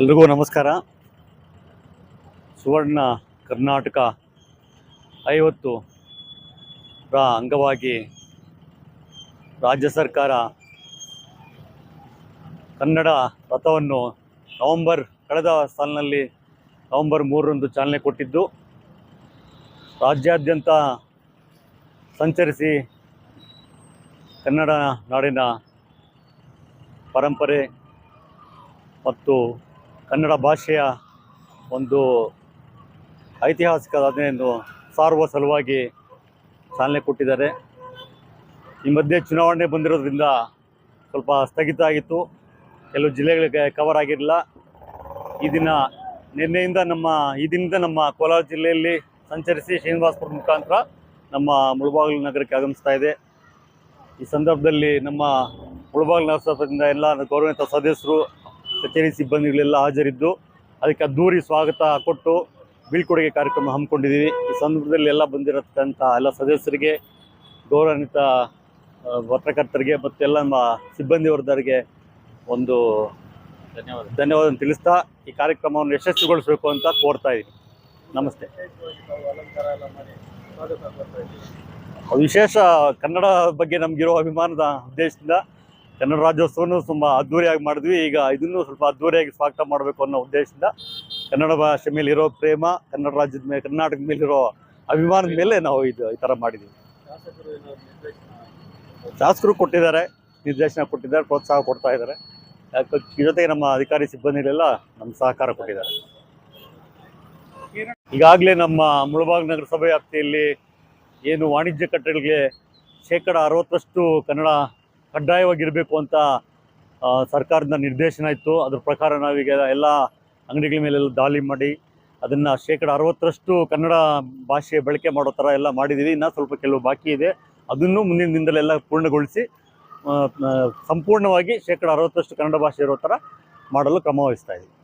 ಎಲ್ರಿಗೂ ನಮಸ್ಕಾರ. ಸುವರ್ಣ ಕರ್ನಾಟಕ ಐವತ್ತು ರ ಅಂಗವಾಗಿ ರಾಜ್ಯ ಸರ್ಕಾರ ಕನ್ನಡ ರಥವನ್ನು ನವೆಂಬರ್ ಕಳೆದ ಸಾಲಿನಲ್ಲಿ ನವೆಂಬರ್ ಮೂರರಂದು ಚಾಲನೆ ಕೊಟ್ಟಿದ್ದು, ರಾಜ್ಯಾದ್ಯಂತ ಸಂಚರಿಸಿ ಕನ್ನಡ ನಾಡಿನ ಪರಂಪರೆ ಮತ್ತು ಕನ್ನಡ ಭಾಷೆಯ ಒಂದು ಐತಿಹಾಸಿಕ ಸಾಧನೆಯನ್ನು ಸಾರುವ ಸಲುವಾಗಿ ಚಾಲನೆ ಕೊಟ್ಟಿದ್ದಾರೆ. ಈ ಮಧ್ಯೆ ಚುನಾವಣೆ ಬಂದಿರೋದ್ರಿಂದ ಸ್ವಲ್ಪ ಸ್ಥಗಿತ ಆಗಿತ್ತು. ಕೆಲವು ಜಿಲ್ಲೆಗಳಿಗೆ ಕವರ್ ಆಗಿರಲಿಲ್ಲ. ಈ ದಿನ ನಿನ್ನೆಯಿಂದ ನಮ್ಮ, ಈ ದಿನದಿಂದ ನಮ್ಮ ಕೋಲಾರ ಜಿಲ್ಲೆಯಲ್ಲಿ ಸಂಚರಿಸಿ ಶ್ರೀನಿವಾಸಪುರ ಮುಖಾಂತರ ನಮ್ಮ ಮುಳಬಾಗಿಲು ನಗರಕ್ಕೆ ಆಗಮಿಸ್ತಾ ಇದೆ. ಈ ಸಂದರ್ಭದಲ್ಲಿ ನಮ್ಮ ಮುಳಬಾಗಿಲು ನಗರಸಭೆಯಿಂದ ಎಲ್ಲ ಗೌರವಿತ ಸದಸ್ಯರು ಕಚೇರಿ ಸಿಬ್ಬಂದಿಗಳೆಲ್ಲ ಹಾಜರಿದ್ದು ಅದಕ್ಕೆ ಅದ್ದೂರಿ ಸ್ವಾಗತ ಕೊಟ್ಟು ಬೀಳ್ಕೊಡುಗೆ ಕಾರ್ಯಕ್ರಮ ಹಮ್ಮಿಕೊಂಡಿದ್ದೀವಿ. ಈ ಸಂದರ್ಭದಲ್ಲಿ ಎಲ್ಲ ಬಂದಿರತಕ್ಕಂಥ ಎಲ್ಲ ಸದಸ್ಯರಿಗೆ ಗೌರವಾನ್ವಿತ ಪತ್ರಕರ್ತರಿಗೆ ಮತ್ತು ಎಲ್ಲ ನಮ್ಮ ಸಿಬ್ಬಂದಿ ವರ್ಗದವರಿಗೆ ಒಂದು ಧನ್ಯವಾದ. ಧನ್ಯವಾದ ತಿಳಿಸ್ತಾ ಈ ಕಾರ್ಯಕ್ರಮವನ್ನು ಯಶಸ್ವಿಗೊಳಿಸಬೇಕು ಅಂತ ಕೋರ್ತಾ ಇದ್ದೀನಿ. ನಮಸ್ತೆ. ವಿಶೇಷ ಕನ್ನಡ ಬಗ್ಗೆ ನಮಗಿರೋ ಅಭಿಮಾನದ ಉದ್ದೇಶದಿಂದ ಕನ್ನಡ ರಾಜ್ಯೋತ್ಸವವನ್ನು ತುಂಬ ಅದ್ದೂರಿಯಾಗಿ ಮಾಡಿದ್ವಿ. ಈಗ ಇದನ್ನು ಸ್ವಲ್ಪ ಅದ್ದೂರಿಯಾಗಿ ಸ್ವಾಗತ ಮಾಡಬೇಕು ಅನ್ನೋ ಉದ್ದೇಶದಿಂದ ಕನ್ನಡ ಭಾಷೆ ಮೇಲೆ ಇರೋ ಪ್ರೇಮ ಕನ್ನಡ ರಾಜ್ಯದ ಮೇಲೆ ಕರ್ನಾಟಕದ ಮೇಲಿರೋ ಅಭಿಮಾನದ ಮೇಲೆ ನಾವು ಇದು ಈ ಥರ ಮಾಡಿದ್ವಿ. ಶಾಸಕರು ಕೊಟ್ಟಿದ್ದಾರೆ ನಿರ್ದೇಶನ ಕೊಟ್ಟಿದ್ದಾರೆ ಪ್ರೋತ್ಸಾಹ ಕೊಡ್ತಾ ಇದ್ದಾರೆ. ಯಾಕೆ- ಜೊತೆಗೆ ನಮ್ಮ ಅಧಿಕಾರಿ ಸಿಬ್ಬಂದಿಗಳೆಲ್ಲ ನಮ್ಮ ಸಹಕಾರ ಕೊಟ್ಟಿದ್ದಾರೆ. ಈಗಾಗಲೇ ನಮ್ಮ ಮುಳಬಾಗ್ ನಗರಸಭೆ ವ್ಯಾಪ್ತಿಯಲ್ಲಿ ಏನು ವಾಣಿಜ್ಯ ಕಟ್ಟಡಗಳಿಗೆ ಶೇಕಡ ಅರವತ್ತರಷ್ಟು ಕನ್ನಡ ಕಡ್ಡಾಯವಾಗಿರಬೇಕು ಅಂತ ಸರ್ಕಾರದ ನಿರ್ದೇಶನ ಇತ್ತು. ಅದ್ರ ಪ್ರಕಾರ ನಾವೀಗ ಎಲ್ಲ ಅಂಗಡಿಗಳ ಮೇಲೆಲ್ಲ ದಾಳಿ ಮಾಡಿ, ಅದನ್ನು ಶೇಕಡ ಅರವತ್ತರಷ್ಟು ಕನ್ನಡ ಭಾಷೆ ಬಳಕೆ ಮಾಡೋ ಥರ ಎಲ್ಲ ಮಾಡಿದ್ದೀವಿ. ಇನ್ನೂ ಸ್ವಲ್ಪ ಕೆಲವು ಬಾಕಿ ಇದೆ. ಅದನ್ನು ಮುಂದಿನ ದಿನದಲ್ಲೆಲ್ಲ ಪೂರ್ಣಗೊಳಿಸಿ ಸಂಪೂರ್ಣವಾಗಿ ಶೇಕಡ ಅರವತ್ತರಷ್ಟು ಕನ್ನಡ ಭಾಷೆ ಇರೋ ಥರ ಮಾಡಲು ಕ್ರಮ ವಹಿಸ್ತಾ ಇದ್ದೀವಿ.